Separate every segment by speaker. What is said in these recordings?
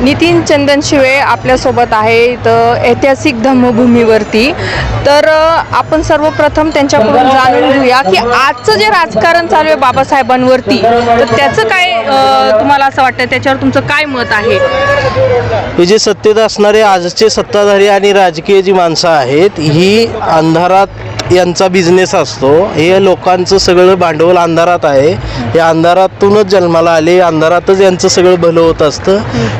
Speaker 1: नितीन चंदन शिवे आपल्यासोबत आहे इथं ऐतिहासिक धम्मभूमीवरती तर आपण सर्वप्रथम त्यांच्याकडून जाणून घेऊया की आजचं जे राजकारण चालू आहे बाबासाहेबांवरती तर त्याचं काय तुम्हाला असं वाटतं त्याच्यावर तुमचं काय मत आहे?
Speaker 2: हे जे सत्तेत असणारे आजचे सत्ताधारी आणि राजकीय जी माणसं आहेत ही अंधारात यांचा बिझनेस असतो. हे लोकांचं सगळं भांडवल अंधारात आहे. हे अंधारातूनच जन्माला आले. अंधारातच यांचं सगळं भलं होत असतं.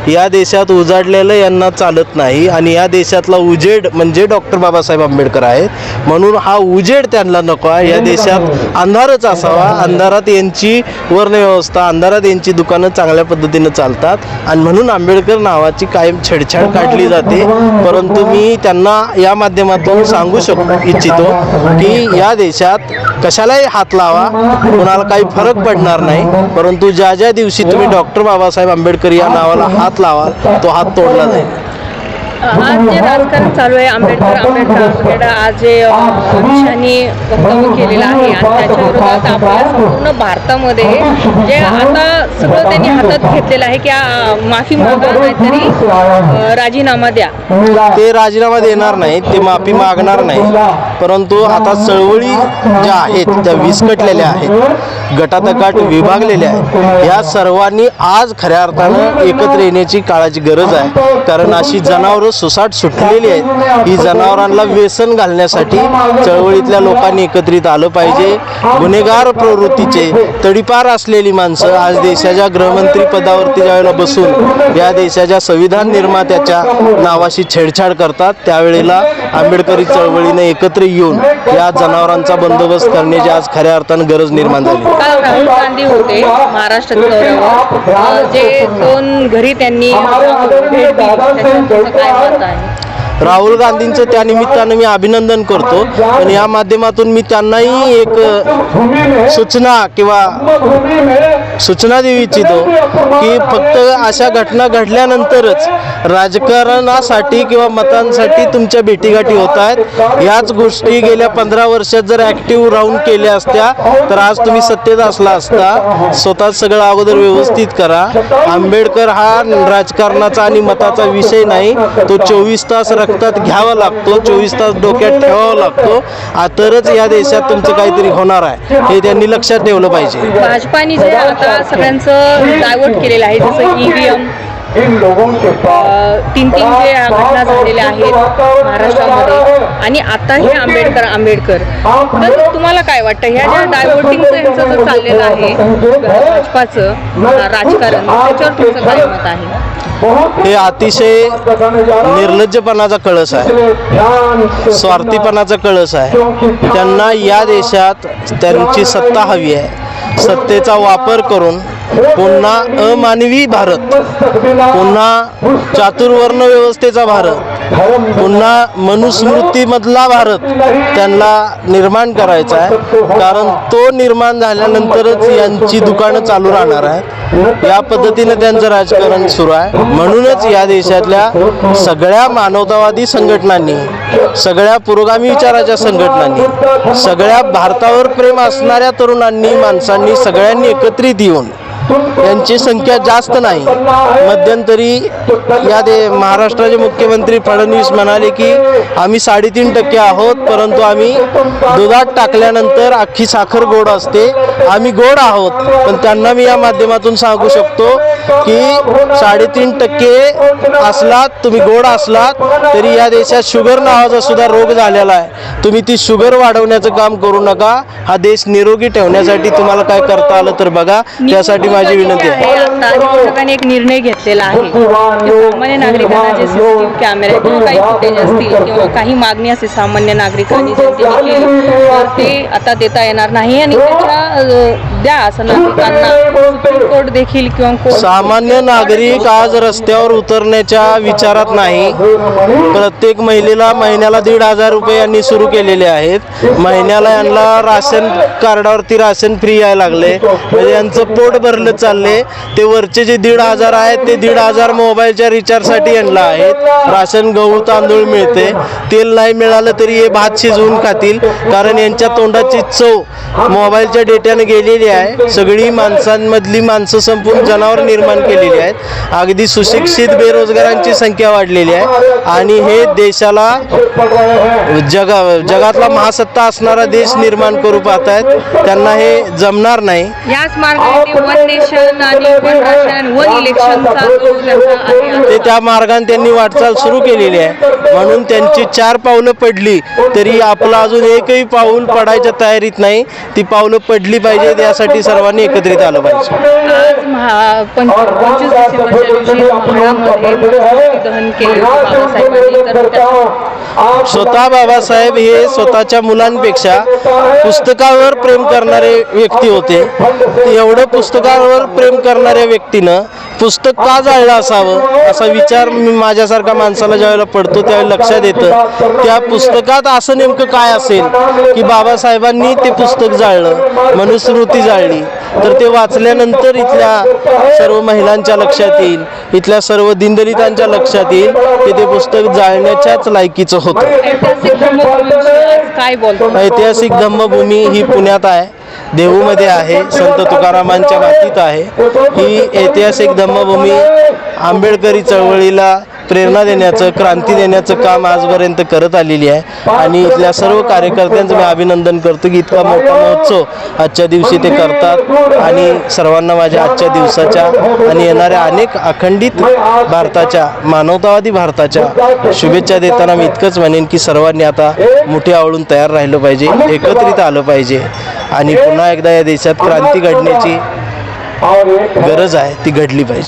Speaker 2: या देशात उजाडलेलं यांना चालत नाही आणि या देशातला उजेड म्हणजे डॉक्टर बाबासाहेब आंबेडकर आहेत. म्हणून हा उजेड त्यांना नको आहे या देशात अंधारच असावा. अंधारात यांची वर्णव्यवस्था अंधारात यांची दुकानं चांगल्या पद्धतीनं चालतात. आणि म्हणून आंबेडकर नावाची कायम छेडछाड काढली जाते. परंतु मी त्यांना या माध्यमातून सांगू शकू इच्छितो. की या देशात कशालाही हात लावा कोणाला काही फरक पडणार नाही. परंतु ज्या ज्या दिवशी तुम्ही डॉक्टर बाबासाहेब आंबेडकर या नावाला हात लावाल तो हात तोडला जाईल.
Speaker 1: आज जे राजकारण चालू आहे आंबेडकर आंबेडकर आंबेडकर आज जे अमित वक्तव्य केलेलं आहे आणि त्याच्या विरोधात आपल्या संपूर्ण भारतामध्ये जे आता सगळं त्यांनी हातात घेतलेलं आहे की माफी मागा नाहीतरी राजीनामा द्या.
Speaker 2: ते राजीनामा देणार नाहीत ते माफी मागणार नाही. परंतु आता चळवळी ज्या आहेत त्या विस्कटलेल्या आहेत गटातकाट विभागलेल्या आहेत या सर्वांनी आज खऱ्या अर्थानं एकत्र येण्याची काळाची गरज आहे. कारण अशी जनावरं सुसाट सुटलेली आहेत. ही जनावरांना व्यसन घालण्यासाठी चळवळीतल्या लोकांनी एकत्रित आलं पाहिजे. गुन्हेगार प्रवृत्तीचे तडीपार असलेली माणसं आज देशाच्या गृहमंत्री पदावरती ज्यावेळेला बसून या देशाच्या संविधान निर्मात्याच्या नावाशी छेडछाड करतात त्यावेळेला आंबेडकरी चळवळीने एकत्र येऊन या जनावरांचा बंदोबस्त करण्याची आज खऱ्या अर्थानं गरज निर्माण झाली.
Speaker 1: राहुल गांधी होते महाराष्ट्रात जे दोन घरी त्यांनी भेट दिली. त्याच्यावर तुमचं काय मत आहे
Speaker 2: राहुल गांधींचं त्या निमित्तानं मी अभिनंदन करतो. पण या माध्यमातून मी त्यांनाही एक सूचना किंवा सूचना देऊ इच्छितो की फक्त अशा घटना घडल्यानंतरच राजकारणासाठी किंवा मतांसाठी तुमच्या भेटीगाठी होत आहेत. याच गोष्टी गेल्या पंधरा वर्षात जर ॲक्टिव्ह राहून केल्या असत्या तर आज तुम्ही सत्तेत असला असता स्वतः सगळं अगोदर व्यवस्थित करा. आंबेडकर हा राजकारणाचा आणि मताचा विषय नाही तो चोवीस तास रक्तात घ्यावा लागतो चोवीस तास डोक्यात ठेवावा लागतो. आ तरच या देशात तुमचं काहीतरी होणार आहे. हे त्यांनी लक्षात ठेवलं पाहिजे.
Speaker 1: भाजपाने जे आता सगळ्यांचं डायवर्ट केलेलं आहे जसं ईव्हीएम तीन तीन जे घटना झालेल्या आहेत महाराष्ट्रामध्ये. आणि आता हे आंबेडकर आंबेडकर. तर तुम्हाला काय वाटतं? ह्या ज्या डायव्हर्टिंगचं यांचं जे चाललेलं आहे भाजपाचं राजकारण त्याच्यावर तुमचं काय मत आहे?
Speaker 2: हे अतिशय निर्लज्जपणाचा कळस आहे. स्वार्थीपणाचा कळस आहे. त्यांना या देशात त्यांची सत्ता हवी आहे. सत्तेचा वापर करून पुन्हा अमानवी भारत पुन्हा चातुर्वर्ण व्यवस्थेचा भारत पुन्हा मनुस्मृतीमधला भारत त्यांना निर्माण करायचा आहे. कारण तो निर्माण झाल्यानंतरच यांची दुकानं चालू राहणार आहेत. या पद्धतीने त्यांचं राजकारण सुरू आहे. म्हणूनच या देशातल्या सगळ्या मानवतावादी संघटनांनी सगळ्या पुरोगामी विचाराच्या संघटनांनी सगळ्या भारतावर प्रेम असणाऱ्या तरुणांनी माणसांनी सगळ्यांनी एकत्रित येऊन यांची संख्या जास्त नाही. मध्यंतरी या दे महाराष्ट्राचे मुख्यमंत्री फडणवीस म्हणाले की आम्ही साडेतीन टक्के आहोत परंतु आम्ही दुधात टाकल्यानंतर अख्खी साखर गोड असते. आम्ही गोड आहोत. पण त्यांना मी या माध्यमातून सांगू शकतो की साडेतीन टक्के असलात तुम्ही गोड असलात तरी या देशात शुगर नावाचा सुद्धा रोग झालेला आहे. तुम्ही ती शुगर वाढवण्याचं काम करू नका. हा देश निरोगी ठेवण्यासाठी तुम्हाला काय करता आलं तर बघा. त्यासाठी माझी विनंती आहे.
Speaker 1: आता निवडणुकांनी एक निर्णय घेतलेला आहे. की सामान्य नागरिकांना जे सीसीटीव्ही कॅमेरे किंवा काही फुटेज असतील किंवा काही मागणी असेल सामान्य नागरिकांनी जनतेने केली तर ते आता देता येणार नाही. आणि त्याच्या अ, द्या असं नागरिकांना कोर्ट देखील किंवा
Speaker 2: सामान्य नागरिक आज रस्त्यावर उतरण्याच्या विचारात नाही. प्रत्येक महिलेला महिन्याला दीड हजार रुपये यांनी सुरू केलेले आहेत. महिन्याला यांना राशन कार्डावरती राशन फ्री यायला लागले. म्हणजे यांचं पोट भरलं चालले. ते वरचे जे दीड हजार आहेत ते दीड हजार मोबाईलच्या रिचार्जसाठी यांना आहेत. राशन गहू तांदूळ मिळते. तेल नाही मिळालं तरी हे भात शिजवून खातील. कारण यांच्या तोंडाची चव मोबाईलच्या डेट्याने गेलेली आहे. आहे. सगळी माणसांमधली माणसं संपून जनावर निर्माण केलेली आहेत. अगदी सुशिक्षित बेरोजगारांची संख्या वाढलेली आहे. आणि हे देशाला जगा जगातला महासत्ता असणारा देश निर्माण करू पाहत आहेत त्यांना हे जमणार नाही.
Speaker 1: याच मार्गाने ते वन नेशन आणि वन राशन आणि वन इलेक्शनचा जो त्यांचा आहे.
Speaker 2: ते त्या मार्गाने त्यांनी वाटचाल सुरू केलेली आहे. म्हणून त्यांची चार पावलं पडली तरी आपलं अजून एकही पाऊल पडायच्या तयारीत नाही. ती पावलं पडली पाहिजेत यासाठी सर्वांनी एकत्रित आलं पाहिजे.
Speaker 1: आज महा पंच पंचवीस डिसेंबरच्या दिवशी महाडामध्ये मूर्ती दहन केले होते बाबासाहेबांनी. तर त्या
Speaker 2: स्वतः बाबासाहेब हे स्वतःच्या मुलांपेक्षा पुस्तकावर प्रेम करणारे व्यक्ती होते. एवढं पुस्तकावर प्रेम करणाऱ्या व्यक्तीनं पुस्तक का जाळलं असावं? असा विचार मी माझ्यासारख्या माणसाला ज्यावेळेला पडतो त्यावेळी लक्षात येतं. त्या पुस्तकात असं नेमकं काय असेल की बाबासाहेबांनी ते पुस्तक जाळलं मनुस्मृती जाळली. तर ते वाचल्यानंतर इथल्या सर्व महिलांच्या लक्षात येईल इथल्या सर्व दिनदलितांच्या लक्षात येईल की ते पुस्तक जाळण्याच्याच लायकीचं होतं.
Speaker 1: काय
Speaker 2: ऐतिहासिक धम्मभूमी ही पुण्यात आहे. देहूमध्ये आहे संत तुकारामांच्या मातीत आहे. ही ऐतिहासिक धम्मभूमी आंबेडकरी चळवळीला प्रेरणा देण्याचं क्रांती देण्याचं काम आजपर्यंत करत आलेली आहे. आणि इथल्या सर्व कार्यकर्त्यांचं मी अभिनंदन करतो की इतका मोठा महोत्सव आजच्या दिवशी ते करतात. आणि सर्वांना माझ्या आजच्या दिवसाच्या आणि येणाऱ्या अनेक अखंडित भारताच्या मानवतावादी भारताच्या शुभेच्छा देताना मी इतकंच म्हणेन की सर्वांनी आता मुठी आवळून तयार राहिलं पाहिजे एकत्रित आलं पाहिजे. आणि पुन्हा एकदा या देशात क्रांती घडण्याची गरज आहे ती घडली पाहिजे.